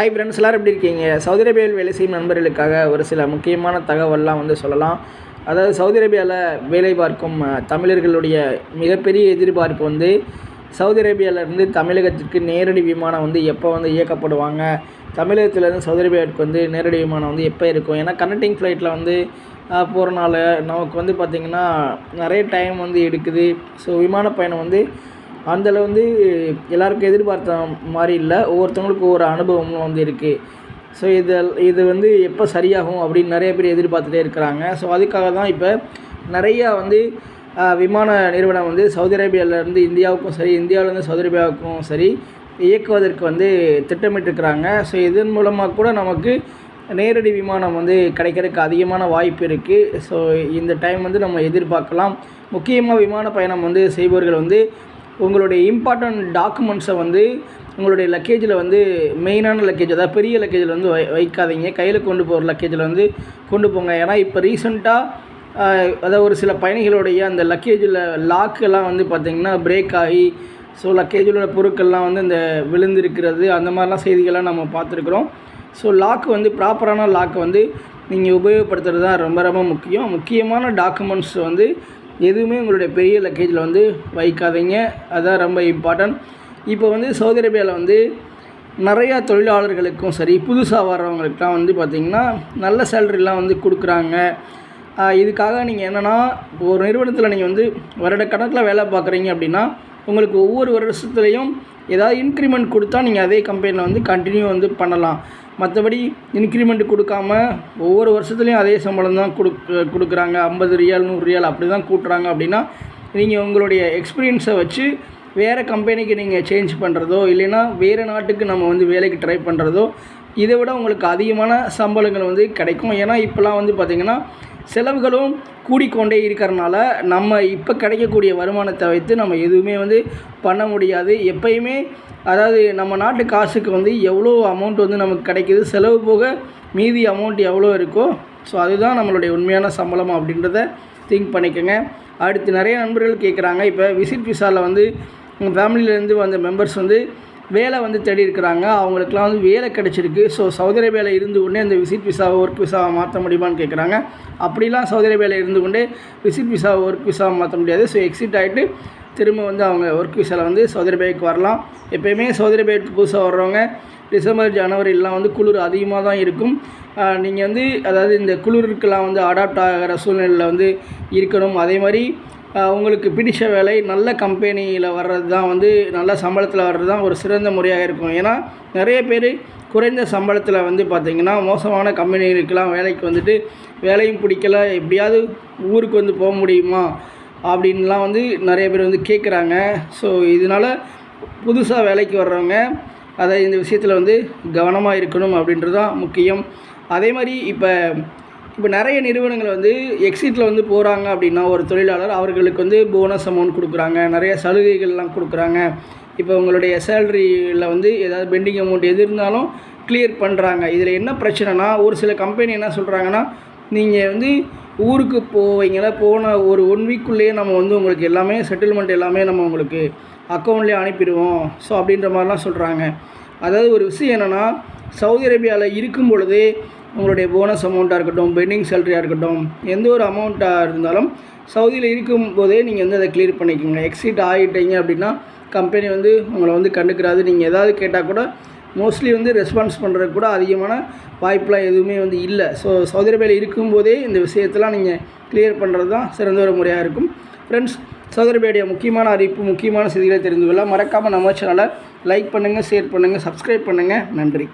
Hi friends எல்லோரும் எப்படி இருக்கீங்க? சவுதி அரேபியாவில் வேலை செய்யும் நண்பர்களுக்காக ஒரு சில முக்கியமான தகவல்லாம் வந்து சொல்லலாம். அதாவது சவுதி அரேபியாவில் வேலை பார்க்கும் தமிழர்களுடைய மிகப்பெரிய எதிர்பார்ப்பு வந்து சவுதி அரேபியாவிலேருந்து தமிழகத்திற்கு நேரடி விமானம் வந்து எப்போ வந்து இயக்கப்படுவாங்க? தமிழகத்திலேருந்து சவுதி அரேபியாவுக்கு வந்து நேரடி விமானம் வந்து எப்போ இருக்கும்? ஏன்னா கனெக்டிங் ஃப்ளைட்டில் வந்து போகிறனால நமக்கு வந்து பார்த்திங்கன்னா நிறைய டைம் வந்து எடுக்குது. ஸோ விமான பயணம் வந்து அதில் வந்து எல்லாருக்கும் எதிர்பார்த்த மாதிரி இல்லை. ஒவ்வொருத்தவங்களுக்கும் ஒவ்வொரு அனுபவமும் வந்து இருக்குது ஸோ இது இது வந்து எப்போ சரியாகும் அப்படின்னு நிறைய பேர் எதிர்பார்த்துட்டே இருக்கிறாங்க. ஸோ அதுக்காக தான் இப்போ நிறையா வந்து விமான நிறுவனம் வந்து சவுதி அரேபியாவிலேருந்து இந்தியாவுக்கும் சரி இந்தியாவிலேருந்து சவுதி அரேபியாவுக்கும் சரி இயக்குவதற்கு வந்து திட்டமிட்டிருக்கிறாங்க. ஸோ இதன் மூலமாக கூட நமக்கு நேரடி விமானம் வந்து கிடைக்கிறதுக்கு அதிகமான வாய்ப்பு இருக்குது ஸோ இந்த டைம் வந்து நம்ம எதிர்பார்க்கலாம். முக்கியமாக விமான பயணம் வந்து செய்பவர்கள் வந்து உங்களுடைய இம்பார்ட்டண்ட் டாக்குமெண்ட்ஸை வந்து உங்களுடைய லக்கேஜில் வந்து மெயினான லக்கேஜ் அதாவது பெரிய லக்கேஜில் வந்து வை வைக்காதீங்க. கையில் கொண்டு போகிற லக்கேஜில் வந்து கொண்டு போங்க. ஏன்னா இப்போ ரீசெண்டாக அதாவது ஒரு சில பயணிகளுடைய அந்த லக்கேஜில் லாக்கெல்லாம் வந்து பார்த்திங்கன்னா பிரேக் ஆகி ஸோ லக்கேஜில் உள்ள பொருட்கள்லாம் வந்து இந்த விழுந்திருக்கிறது அந்த மாதிரிலாம் செய்திகள்லாம் நம்ம பார்த்துருக்குறோம். ஸோ லாக் வந்து ப்ராப்பரான லாக் வந்து நீங்கள் உபயோகப்படுத்துறது தான் ரொம்ப ரொம்ப முக்கியம். முக்கியமான டாக்குமெண்ட்ஸ் வந்து எதுவுமே உங்களுடைய பெரிய லக்கேஜில் வந்து வைக்காதீங்க. அதுதான் ரொம்ப இம்பார்ட்டன்ட் இப்போ வந்து சவுதி அரேபியாவில் வந்து நிறையா தொழிலாளர்களுக்கும் சரி புதுசாக வர்றவங்களுக்குலாம் வந்து பார்த்திங்கன்னா நல்ல சேலரிலாம் வந்து கொடுக்குறாங்க. இதுக்காக நீங்கள் என்னென்னா ஒரு நிறுவனத்தில் நீங்கள் வந்து வருட கணக்கில் வேலை பார்க்குறீங்க அப்படின்னா உங்களுக்கு ஒவ்வொரு வருஷத்துலேயும் ஏதாவது இன்க்ரிமெண்ட் கொடுத்தா நீங்கள் அதே கம்பெனியில் வந்து கண்டினியூ வந்து பண்ணலாம். மற்றபடி இன்க்ரிமெண்ட் கொடுக்காம ஒவ்வொரு வருஷத்துலேயும் அதே சம்பளம் தான் கொடுக் கொடுக்குறாங்க. ஐம்பது ரியால் நூறு ரியால் அப்படி தான் கூட்டுறாங்க அப்படின்னா நீங்கள் உங்களுடைய எக்ஸ்பீரியன்ஸை வச்சு வேறு கம்பெனிக்கு நீங்கள் சேஞ்ச் பண்ணுறதோ இல்லைன்னா வேறு நாட்டுக்கு நம்ம வந்து வேலைக்கு ட்ரை பண்ணுறதோ இதை விட உங்களுக்கு அதிகமான சம்பளங்கள் வந்து கிடைக்கும். ஏன்னா இப்போலாம் வந்து பார்த்திங்கன்னா செலவுகளும் கூடிக்கொண்டே இருக்கிறனால நம்ம இப்போ கிடைக்கக்கூடிய வருமானத்தை வைத்து நம்ம எதுவுமே வந்து பண்ண முடியாது. எப்பயுமே அதாவது நம்ம நாட்டு காசுக்கு வந்து எவ்வளோ அமௌண்ட் வந்து நமக்கு கிடைக்கிது செலவு போக மீதி அமௌண்ட் எவ்வளோ இருக்கோ ஸோ அதுதான் நம்மளுடைய உண்மையான சம்பளம் அப்படின்றத திங்க் பண்ணிக்கோங்க. அடுத்து நிறைய நண்பர்கள் கேட்குறாங்க இப்போ விசிட் விசாவில் வந்து உங்கள் ஃபேமிலியிலேருந்து வந்த மெம்பர்ஸ் வந்து வேலை வந்து தேடி இருக்கிறாங்க. அவங்களுக்குலாம் வந்து வேலை கிடச்சிருக்கு. ஸோ சவுதி அரேபியாவில் இருந்து கொண்டே அந்த விசிட் விசாவை ஒர்க் விசாவை மாற்ற முடியுமான்னு கேட்குறாங்க அப்படிலாம் சவுதி அரேபியாவில் இருந்து கொண்டே விசிட் விசாவை ஒர்க் விசாவை மாற்ற முடியாது. ஸோ எக்ஸிட் ஆகிட்டு திரும்ப வந்து அவங்க ஒர்க் விசாவில் வந்து சவுதி அரேபியாவுக்கு வரலாம். எப்போயுமே சவுதி அரேபியாவுக்கு புதுசாக வர்றவங்க டிசம்பர் ஜனவரிலாம் வந்து குளிர் அதிகமாக தான் இருக்கும். நீங்கள் வந்து அதாவது இந்த குளிருக்கெல்லாம் வந்து அடாப்ட் ஆகிற சூழ்நிலையில் வந்து இருக்கணும். அதே மாதிரி உங்களுக்கு பிடித்த வேலை நல்ல கம்பெனியில் வர்றது தான் வந்து நல்ல சம்பளத்தில் வர்றது தான் ஒரு சிறந்த முறையாக இருக்கும். ஏன்னா நிறைய பேர் குறைந்த சம்பளத்தில் வந்து பார்த்திங்கன்னா மோசமான கம்பெனிகளுக்கெல்லாம் வேலைக்கு வந்துட்டு வேலையும் பிடிக்கல எப்படியாவது ஊருக்கு வந்து போக முடியுமா? அப்படின்லாம் வந்து நிறைய பேர் வந்து கேட்குறாங்க ஸோ இதனால் புதுசாக வேலைக்கு வர்றவங்க அதை இந்த விஷயத்தில் வந்து கவனமாக இருக்கணும் அப்படின்றது தான் முக்கியம். அதே மாதிரி இப்போ இப்போ நிறைய நிறுவனங்கள் வந்து எக்ஸிட்டில் வந்து போகிறாங்க அப்படின்னா ஒரு தொழிலாளர் அவர்களுக்கு வந்து போனஸ் அமௌண்ட் கொடுக்குறாங்க. நிறைய சலுகைகள்லாம் கொடுக்குறாங்க. இப்போ உங்களுடைய சேலரியில் வந்து ஏதாவது பெண்டிங் அமௌண்ட் எது இருந்தாலும் கிளியர் பண்ணுறாங்க இதில் என்ன பிரச்சனைனா ஒரு சில கம்பெனி என்ன சொல்கிறாங்கன்னா நீங்கள் வந்து ஊருக்கு போவீங்களா போன ஒரு ஒன் வீக்குள்ளேயே நம்ம வந்து உங்களுக்கு எல்லாமே செட்டில்மெண்ட் எல்லாமே நம்ம உங்களுக்கு அக்கௌண்ட்லேயே அனுப்பிடுவோம். ஸோ அப்படின்ற மாதிரிலாம் சொல்கிறாங்க அதாவது ஒரு விஷயம் என்னென்னா சவுதி அரேபியாவில் இருக்கும் பொழுது உங்களுடைய போனஸ் அமௌண்ட்டாக இருக்கட்டும் பெண்டிங் சேலரியாக இருக்கட்டும் எந்த ஒரு அமௌண்ட்டாக இருந்தாலும் சவுதியில் இருக்கும் போதே நீங்கள் வந்து அதை கிளியர் பண்ணிக்கோங்க. எக்ஸிட் ஆகிட்டீங்க அப்படின்னா கம்பெனி வந்து உங்களை வந்து கண்டுக்கிறாது. நீங்கள் ஏதாவது கேட்டால் கூட மோஸ்ட்லி வந்து ரெஸ்பான்ஸ் பண்ணுறதுக்கு கூட அதிகமான வாய்ப்பெலாம் எதுவுமே வந்து இல்லை. ஸோ சவுதி அரேபியாவில் இருக்கும்போதே இந்த விஷயத்தெலாம் நீங்கள் கிளியர் பண்ணுறது தான் சிறந்த ஒரு முறையாக இருக்கும். ஃப்ரெண்ட்ஸ் சவுதி அரேபியாவுடைய முக்கியமான அறிவிப்பு முக்கியமான செய்திகளை தெரிந்து கொள்ள மறக்காமல் நம்ம சேனலை லைக் பண்ணுங்கள் ஷேர் பண்ணுங்கள் சப்ஸ்கிரைப் பண்ணுங்கள் நன்றி.